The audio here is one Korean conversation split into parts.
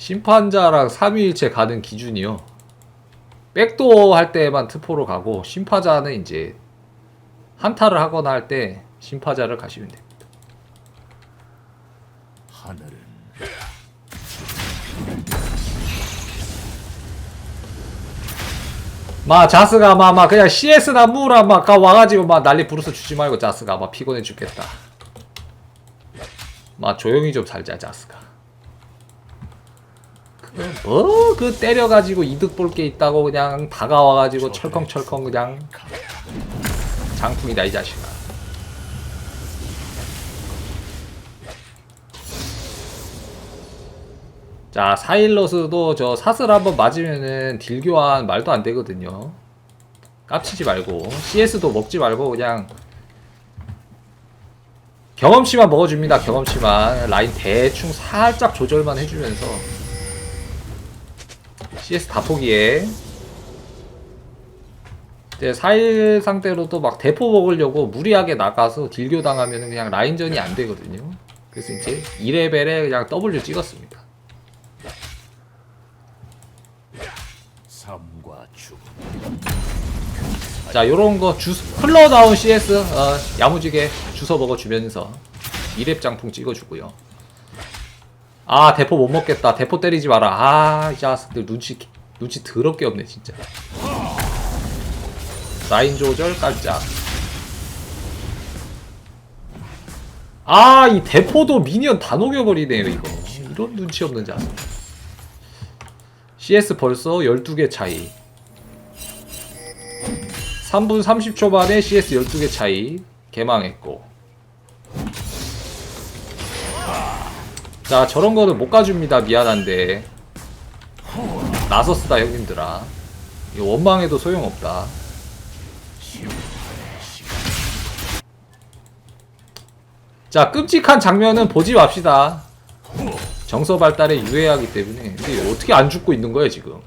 심판자랑 3위일체 가는 기준이요. 백도어 할 때만 트포로 가고 심파자는 이제 한타를 하거나 할 때 심파자를 가시면 됩니다. 하늘은 마 자스가 마마 그냥 CS나 무라 막가 와가지고 막 난리 부르스 주지 말고 자스가 막 피곤해 죽겠다. 마 조용히 좀 살자 자스가. 뭐그 때려가지고 이득 볼 게 있다고 그냥 다가와가지고 철컹철컹 그냥 장풍이다 이 자식아. 자 사일러스도 저 사슬 한번 맞으면은 딜 교환 말도 안 되거든요. 깝치지 말고 CS도 먹지 말고 그냥 경험치만 먹어줍니다. 경험치만 라인 대충 살짝 조절만 해주면서 CS 다 포기해. 이제 4일 상태로도 막 대포 먹으려고 무리하게 나가서 딜교 당하면 그냥 라인전이 안 되거든요. 그래서 이제 2레벨에 그냥 W 찍었습니다. 삶과 죽음 자, 요런 거 주, 흘러나온 CS, 어, 야무지게 주워 먹어주면서 2렙 장풍 찍어주고요. 아, 대포 못 먹겠다. 대포 때리지 마라. 아, 이 자식들 눈치, 눈치 더럽게 없네, 진짜. 라인 조절 깜짝. 아, 이 대포도 미니언 다 녹여버리네요, 이거. 이런 눈치 없는 자식. CS 벌써 12개 차이. 3분 30초 만에 CS 12개 차이 개망했고 자 저런 거는 못 가줍니다. 미안한데. 나서스다 형님들아. 이거 원망해도 소용없다. 자 끔찍한 장면은 보지 맙시다. 정서 발달에 유해하기 때문에. 근데 어떻게 안 죽고 있는 거야 지금?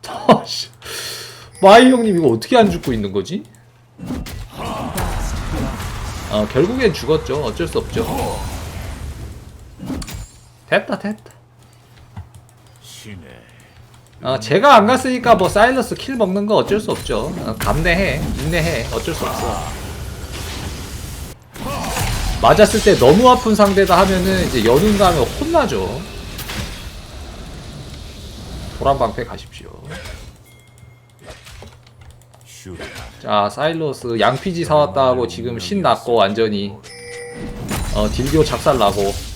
씨. 마이 형님 이거 어떻게 안 죽고 있는 거지? 어 결국엔 죽었죠. 어쩔 수 없죠 됐다 됐다. 어, 제가 안 갔으니까 뭐 사일러스 킬 먹는 거 어쩔 수 없죠. 어, 감내해 인내해 어쩔 수 없어. 맞았을 때 너무 아픈 상대다 하면은 이제 연운 가면 혼나죠. 도란방패 가십시오. 자 사일러스 양피지 사왔다고 지금 신났고 완전히 어 딜교 작살나고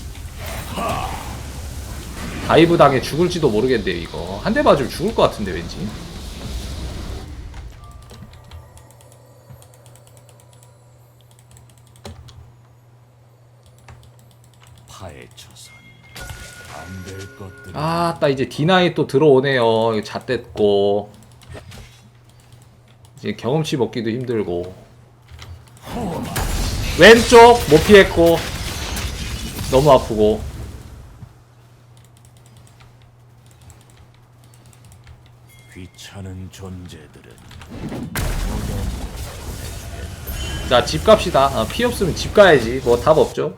다이브 당해 죽을지도 모르겠네요 이거. 한 대 맞으면 죽을 것 같은데 왠지. 아따 이제 디나이 또 들어오네요. 잣됐고. 이제 경험치 먹기도 힘들고. 왼쪽 못 피했고. 너무 아프고 귀찮은 존재들은 자 집 갑시다. 어, 피 없으면 집 가야지. 뭐 답 없죠?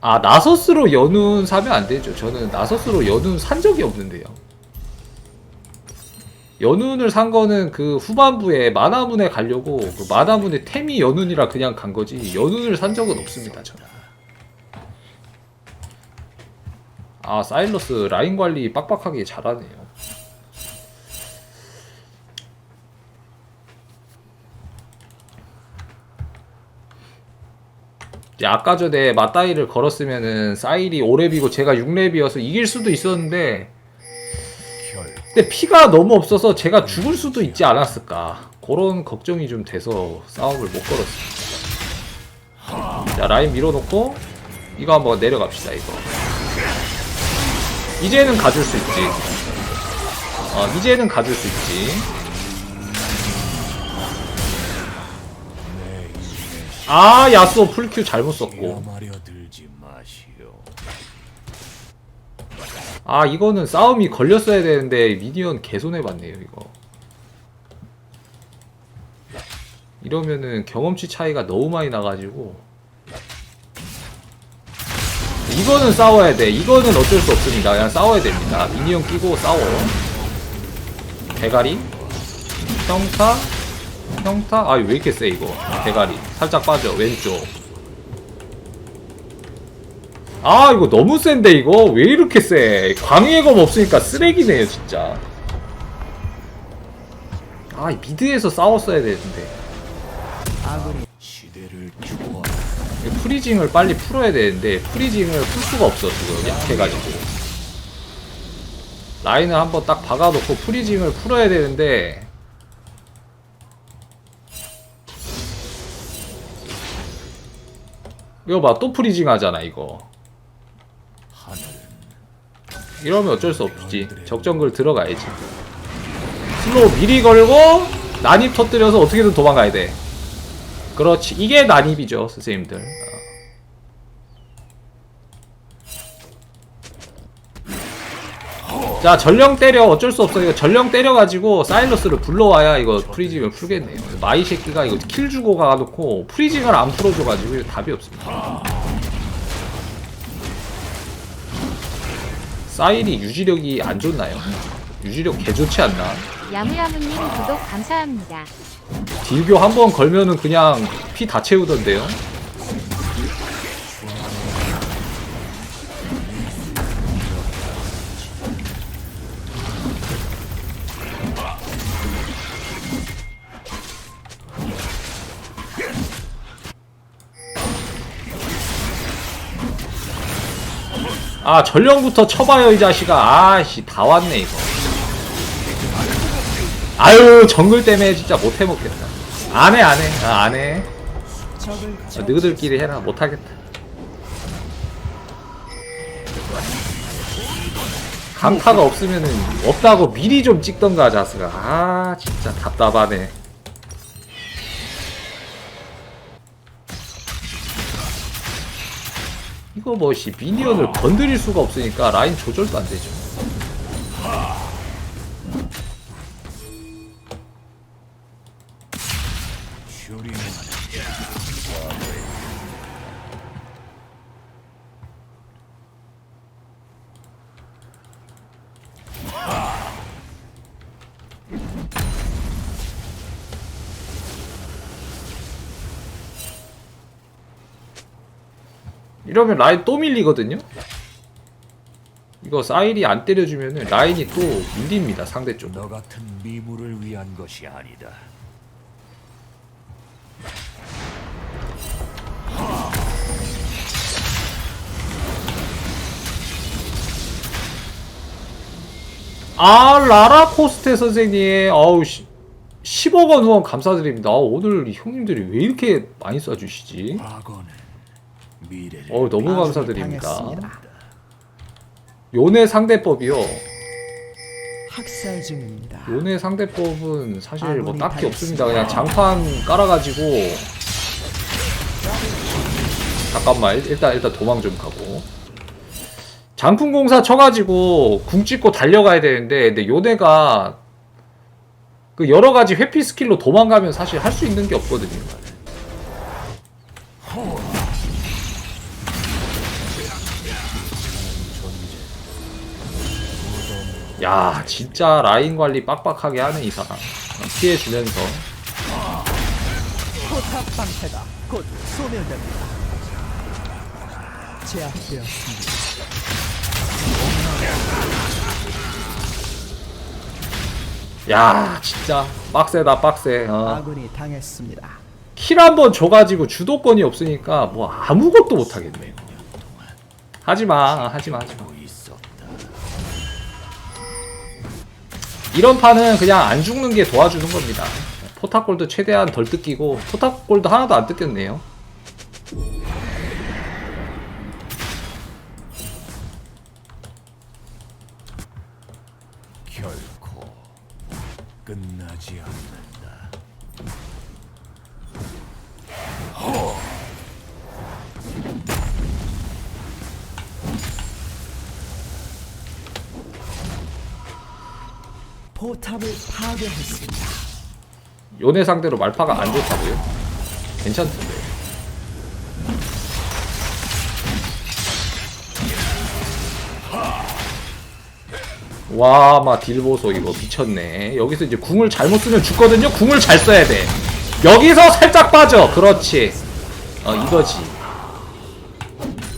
아 나서스로 연운 사면 안 되죠. 저는 나서스로 연운 산 적이 없는데요. 연운을 산 거는 그 후반부에 마나문에 가려고 그 마나문에 템이 연운이라 그냥 간 거지 연운을 산 적은 없습니다 저는 아 사일러스 라인 관리 빡빡하게 잘하네요. 아까 전에 맞다이를 걸었으면은 사일이 5렙이고 제가 6렙이어서 이길 수도 있었는데 결 근데 피가 너무 없어서 제가 죽을 수도 있지 않았을까. 그런 걱정이 좀 돼서 싸움을 못 걸었습니다. 자 라인 밀어놓고 이거 한번 내려갑시다 이거 이제는 가줄 수 있지. 어 이제는 가줄 수 있지. 아 야스오 풀큐 잘못 썼고. 아 이거는 싸움이 걸렸어야 되는데 미니언 개손해봤네요 이거. 이러면은 경험치 차이가 너무 많이 나가지고 이거는 싸워야 돼. 이거는 어쩔 수 없습니다. 그냥 싸워야 됩니다. 미니언 끼고 싸워. 대가리, 평타, 평타. 아, 왜 이렇게 세 이거? 대가리. 살짝 빠져. 왼쪽. 아, 이거 너무 센데 이거 왜 이렇게 세? 광의의 검 없으니까 쓰레기네요, 진짜. 아, 이 미드에서 싸웠어야 되는데. 프리징을 빨리 풀어야 되는데 프리징을 풀 수가 없어 지금 약해가지고. 라인을 한번 딱 박아놓고 프리징을 풀어야 되는데. 이거 봐 또 프리징 하잖아 이거. 이러면 어쩔 수 없지. 적정글 들어가야지. 슬로우 미리 걸고 난입 터뜨려서 어떻게든 도망가야 돼 그렇지. 이게 난입이죠 선생님들. 자 전령 때려. 어쩔 수 없어. 이거 전령 때려가지고 사일러스를 불러와야 이거 프리징을 풀겠네요. 마이 새끼가 이거 킬 주고 가놓고 프리징을 안 풀어줘가지고 답이 없습니다. 사일이 유지력이 안 좋나요? 유지력 개 좋지 않나? 야무야무님 구독 감사합니다. 딜교 한 번 걸면은 그냥 피 다 채우던데요? 아 전령부터 쳐봐요 이 자식아 아씨 다 왔네 이거 아유 정글 때문에 진짜 못 해먹겠다. 안해 안해. 아, 안해. 아, 너희들끼리 해라. 못하겠다. 강타가 없으면은 없다고 미리 좀 찍던가 자스가. 아 진짜 답답하네. 이거 뭐시 미니언을 건드릴 수가 없으니까 라인 조절도 안 되죠 슈리는 이러면 라인 또 밀리거든요? 이거 사일이 안 때려주면은 라인이 또 밀립니다 상대 쪽 너 같은 미물을 위한 것이 아니다. 아 라라 코스테 선생님 어우 씨 10억 원 후원 감사드립니다 아, 오늘 형님들이 왜 이렇게 많이 쏴주시지 과거는 미래를 어우 너무 감사드립니다 당했습니다. 요네 상대법이요 학살 중입니다. 요네 상대법은 사실 뭐 딱히. 없습니다 그냥 장판 깔아가지고 잠깐만 일- 일단 일단 도망 좀 가고 장풍공사 쳐가지고 궁 찍고 달려가야 되는데 근데 요네가 그 여러 가지 회피 스킬로 도망가면 사실 할 수 있는 게 없거든요. 야 진짜 라인 관리 빡빡하게 하는 이 사람 피해 주면서 포탑 방패가 곧 소멸됩니다. 제압되었습니다. 야 진짜 빡세다 빡세 어. 아군이 당했습니다. 킬 한 번 줘가지고 주도권이 없으니까 뭐 아무것도 못하겠네요 하지마 하지마 하지마 이런 판은 그냥 안 죽는 게 도와주는 겁니다. 포탑골도 최대한 덜 뜯기고 포탑골도 하나도 안 뜯겼네요 요네 상대로 말파가 안 좋다고요? 괜찮던데. 와, 마 딜보소 이거 미쳤네. 여기서 이제 궁을 잘못 쓰면 죽거든요. 궁을 잘 써야 돼. 여기서 살짝 빠져. 그렇지. 어, 이거지.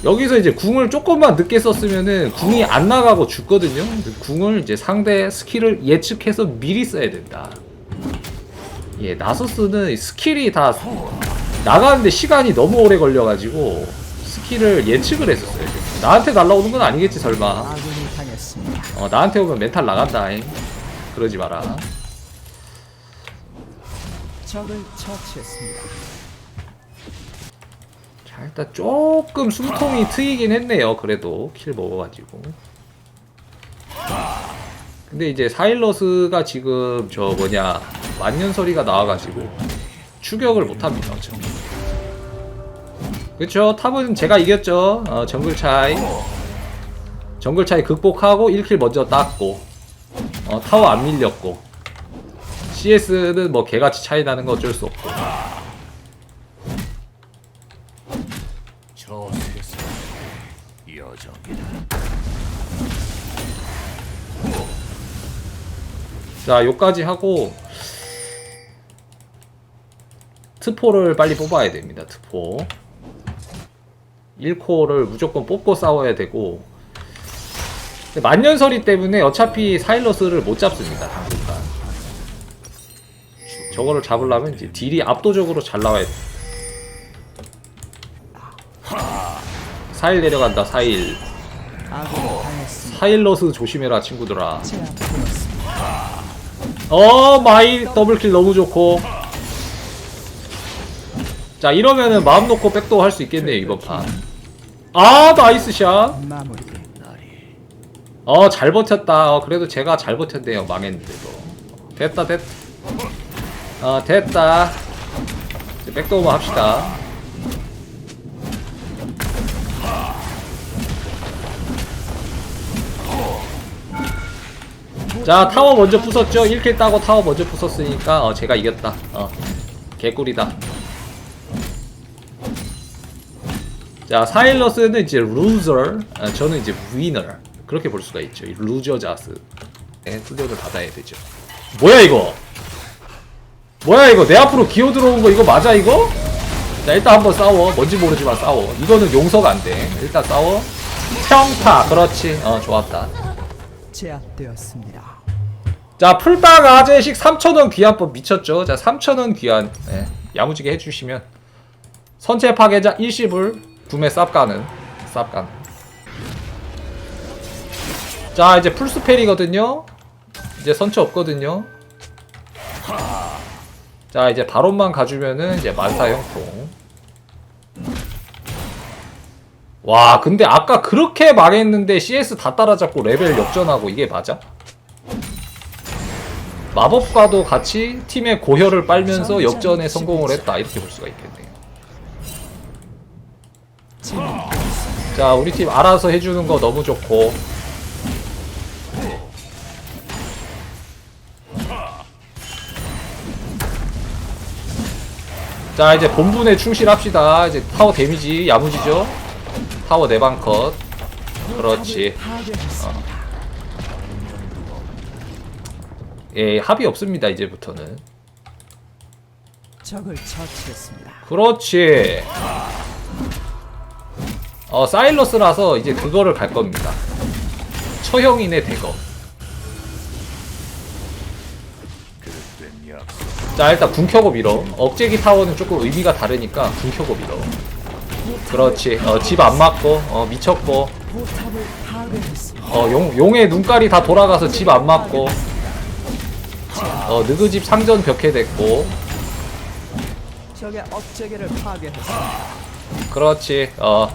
여기서 이제 궁을 조금만 늦게 썼으면은 궁이 안 나가고 죽거든요. 궁을 이제 상대 스킬을 예측해서 미리 써야 된다. 예, 나서스는 스킬이 다 나가는데 시간이 너무 오래 걸려가지고 스킬을 예측을 했었어요. 나한테 날라오는 건 아니겠지 설마. 어, 나한테 오면 멘탈 나간다. 잉. 그러지 마라. 적을 처치했습니다. 자, 일단 조금 숨통이 트이긴 했네요. 그래도 킬 먹어가지고. 근데 이제 사일러스가 지금 저 뭐냐 만년설이가 나와가지고 추격을 못합니다. 저. 그쵸 탑은 제가 이겼죠. 어, 정글 차이. 정글 차이 극복하고 1킬 먼저 땄고 어, 타워 안 밀렸고 CS는 뭐 개같이 차이 나는 거 어쩔 수 없고 저 세상의 여정이다. 자, 요까지 하고 트포를 빨리 뽑아야 됩니다. 트포. 1코어를 무조건 뽑고 싸워야 되고 만년설이 때문에 어차피 사일러스를 못 잡습니다. 당분간. 저거를 잡으려면 이제 딜이 압도적으로 잘 나와야 돼. 사일 내려간다. 사일. 아군이 당했습니다. 사일러스 조심해라 친구들아. 어 마이 더블킬 너무 좋고. 자 이러면은 마음 놓고 백도 할 수 있겠네요 이번 판아 나이스. 샷어잘 버텼다. 어, 그래도 제가 잘 버텼네요 망했는데도 됐다 됐 어, 됐다. 백도 오버 합시다 자 타워 먼저 부쉈죠. 1킬 따고 타워 먼저 부쉈으니까 어, 제가 이겼다. 어 개꿀이다. 자 사일러스는 이제 루저 아, 저는 이제 위너 그렇게 볼 수가 있죠. 이 루저 자스. 네, 훈련을 받아야 되죠. 뭐야 이거? 뭐야 이거? 내 앞으로 기어 들어온 거 이거 맞아 이거? 자 일단 한번 싸워. 뭔지 모르지만 싸워. 이거는 용서가 안돼. 일단 싸워. 평타. 그렇지. 어 좋았다. 제압되었습니다. 자 풀박 아재식 3,000원 귀환법 미쳤죠? 자 3,000원 귀환. 예, 야무지게 해주시면. 선체 파괴자 일시불 구매 쌉 가는 쌉 가는 자 이제 풀스펠이거든요. 이제 선체 없거든요. 자 이제 바론만 가주면은 이제 만사 형통. 와 근데 아까 그렇게 망했는데 CS 다 따라잡고 레벨 역전하고 이게 맞아? 마법과도 같이 팀의 고혈을 빨면서 역전에 성공을 했다. 이렇게 볼 수가 있겠네요. 자 우리 팀 알아서 해주는 거 너무 좋고. 자 이제 본분에 충실합시다. 이제 타워 데미지 야무지죠? 타워 네방 컷. 그렇지. 파 예 합의 없습니다 이제부터는 적을 처치했습니다. 그렇지. 어, 사일러스라서 이제 그거를 갈 겁니다. 처형인의 약속. 자, 일단 궁 켜고 밀어. 억제기 타워는 조금 의미가 다르니까 궁 켜고 밀어. 그렇지. 어, 집 안 맞고, 어, 미쳤고, 파괴했습니다. 어, 용, 용의 눈깔이 다 돌아가서 집 안 맞고, 어, 느그집 상전 벽해됐고, 적의 업체계를 파괴했습니다. 그렇지. 어.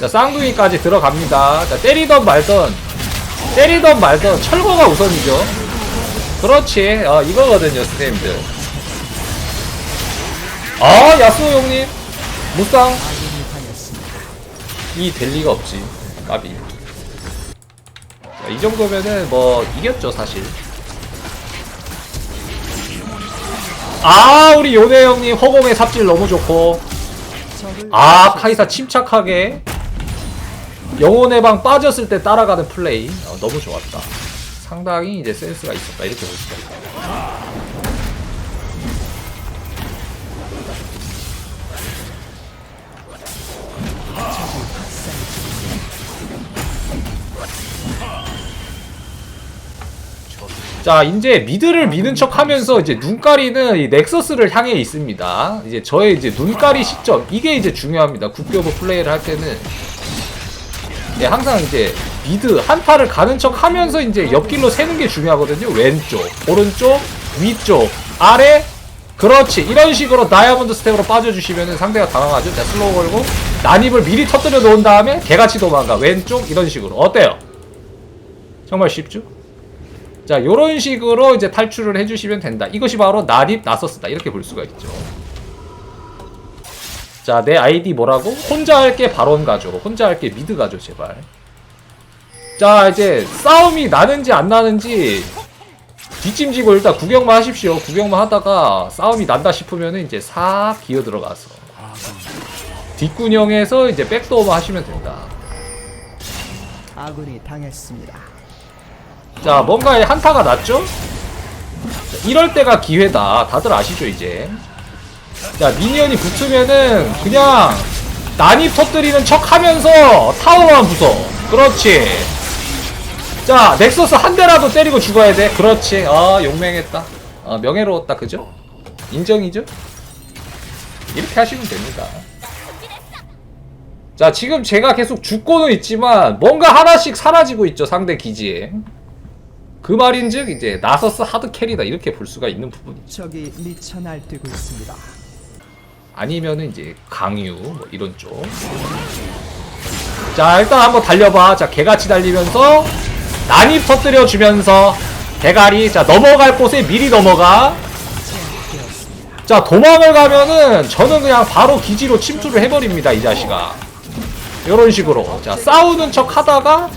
자, 쌍둥이까지 들어갑니다. 자, 때리던 말던, 때리던 말던 철거가 우선이죠. 그렇지. 어, 이거거든요, 선생님들. 아, 야스오 형님. 무쌍. 이 될 리가 없지. 까비. 자, 이 정도면은 뭐, 이겼죠, 사실. 아, 우리 요네 형님 허공의 삽질 너무 좋고. 아 카이사 침착하게 영혼의 방 빠졌을 때 따라가는 플레이 어, 너무 좋았다 상당히 이제 센스가 있었다 이렇게 볼 수가 있다. 자, 이제 미드를 미는 척 하면서 이제 눈가리는 이 넥서스를 향해 있습니다. 이제 저의 이제 눈가리 시점, 이게 이제 중요합니다. 국교부 플레이를 할 때는. 네, 항상 이제 미드 한타를 가는 척 하면서 이제 옆길로 새는 게 중요하거든요. 왼쪽, 오른쪽, 위쪽, 아래, 그렇지. 이런 식으로 다이아몬드 스텝으로 빠져주시면 상대가 당황하죠. 자, 슬로우 걸고, 난입을 미리 터뜨려 놓은 다음에 개같이 도망가. 왼쪽, 이런 식으로. 어때요? 정말 쉽죠? 자, 요런 식으로 이제 탈출을 해주시면 된다. 이것이 바로 난입 나서스다. 이렇게 볼 수가 있죠. 자, 내 아이디 뭐라고? 혼자 할게 바론 가죠. 혼자 할게 미드 가죠, 제발. 자, 이제 싸움이 나는지 안 나는지 뒷짐지고 일단 구경만 하십시오. 구경만 하다가 싸움이 난다 싶으면 이제 싹 기어 들어가서 뒷구녕에서 이제 백도어만 하시면 된다. 아군이 당했습니다. 자, 뭔가에 한타가 났죠? 자, 이럴 때가 기회다. 다들 아시죠, 이제? 자, 미니언이 붙으면은 그냥 난입 터뜨리는 척 하면서 타워만 부숴. 그렇지. 자, 넥서스 한 대라도 때리고 죽어야 돼. 그렇지. 아, 용맹했다. 아, 명예로웠다. 그죠? 인정이죠? 이렇게 하시면 됩니다. 자, 지금 제가 계속 죽고는 있지만 뭔가 하나씩 사라지고 있죠. 상대 기지에. 그 말인즉 이제 나서스 하드 캐리다 이렇게 볼 수가 있는 부분이죠. 적이 미쳐 날뛰고 있습니다. 아니면은 이제 강유 뭐 이런 쪽. 자 일단 한번 달려봐. 자 개같이 달리면서 난입 터뜨려 주면서 대가리 자 넘어갈 곳에 미리 넘어가. 자 도망을 가면은 저는 그냥 바로 기지로 침투를 해버립니다 이 자식아. 이런 식으로 자 싸우는 척 하다가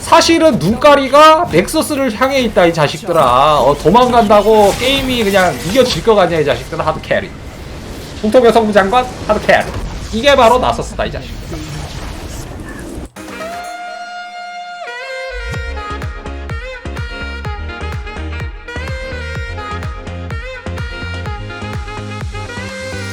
사실은 눈가리가 넥서스를 향해 있다 이 자식들아. 어, 도망간다고 게임이 그냥 이겨질 것 같냐 이 자식들아. 하드 캐리. 통통 여성부 장관 하드 캐리. 이게 바로 나서스다 이 자식들